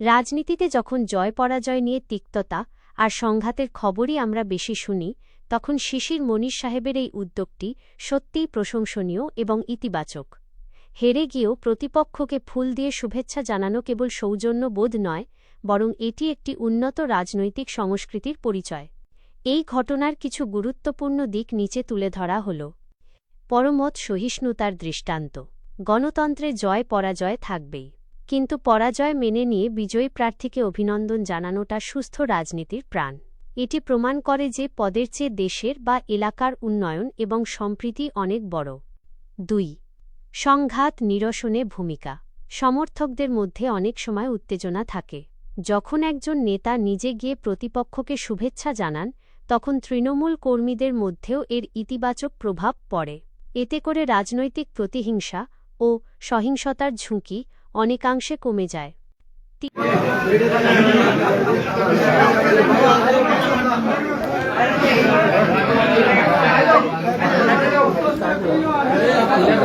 রাজনীতিতে যখন জয় পরাজয় নিয়ে তিক্ততা আর সংঘাতের খবরই আমরা বেশি শুনি, তখন শিশির মনীষ সাহেবের এই উদ্যোগটি সত্যিই প্রশংসনীয় এবং ইতিবাচক। হেরে গিয়েও প্রতিপক্ষকে ফুল দিয়ে শুভেচ্ছা জানানো কেবল সৌজন্য বোধ নয়, বরং এটি একটি উন্নত রাজনৈতিক সংস্কৃতির পরিচয়। এই ঘটনার কিছু গুরুত্বপূর্ণ দিক নিচে তুলে ধরা হল। পরমত সহিষ্ণুতার দৃষ্টান্ত। গণতন্ত্রে জয় পরাজয় থাকবেই। কিন্তু পরাজয় মেনে নিয়ে বিজয়ী প্রার্থীকে অভিনন্দন জানানোটা সুস্থ রাজনীতির প্রাণ। এটি প্রমাণ করে যে পদের চেয়ে দেশের বা এলাকার উন্নয়ন এবং সম্প্রীতি অনেক বড়। দুই সংঘাত নিরসনে ভূমিকা। সমর্থকদের মধ্যে অনেক সময় উত্তেজনা থাকে। যখন একজন নেতা নিজে গিয়ে প্রতিপক্ষকে শুভেচ্ছা জানান, তখন তৃণমূল কর্মীদের মধ্যেও এর ইতিবাচক প্রভাব পড়ে। এতে করে রাজনৈতিক প্রতিহিংসা ও সহিংসতার ঝুঁকি অনেকাংশে কমে যায়।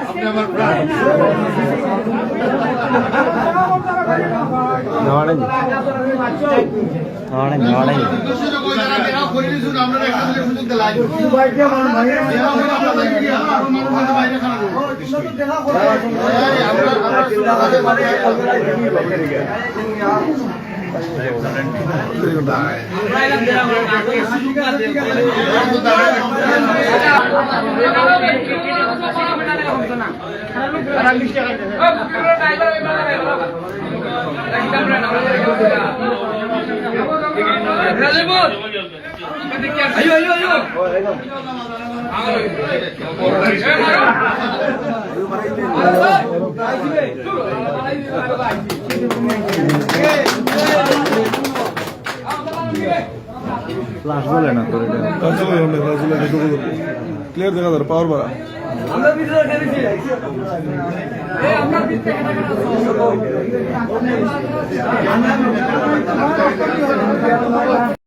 আপনি আমার প্রাণ ধরেন। ধরেন ধরেন। আমরা అయ్యో అయ్యో అయ్యో మరైతే ফ্লাশ বলে না তোর এটা? কাজগুলো আমরা কাজগুলো দেখে ক্লিয়ার দেখা যাবে পাওয়ার বাড়া। আমরা